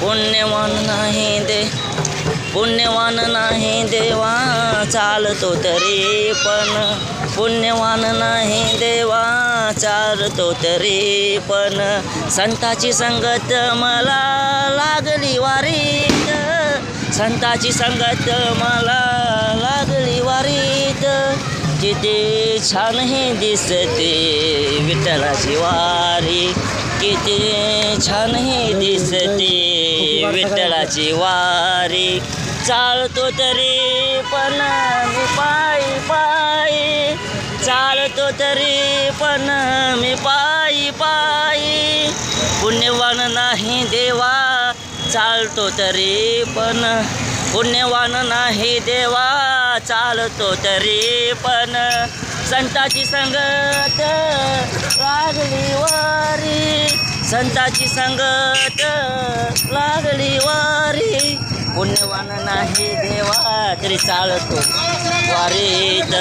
पुण्यवान नाही दे पुण्यवान नाही देवा चालतो तरी पण. पुण्यवान नाही देवा चालतो तरी पण. संताची संगत मला लागली वारीत. संताची संगत मला लागली वारीत. किती छान हे दिसते विठ्ठलाची वारी. किती छान हे दिसते विठ्ठलाची वारी चालतो तरी पण मी पायी पायी चालतो तरी पण मी पायी पायी. पुण्यवान नाही देवा चालतो तरी पण. पुण्यवान नाही देवा चालतो तरी पण. संताची संगत संताची संगत लागली वारी. पुण्यवान नाही देवा तरी चालतो वारीत.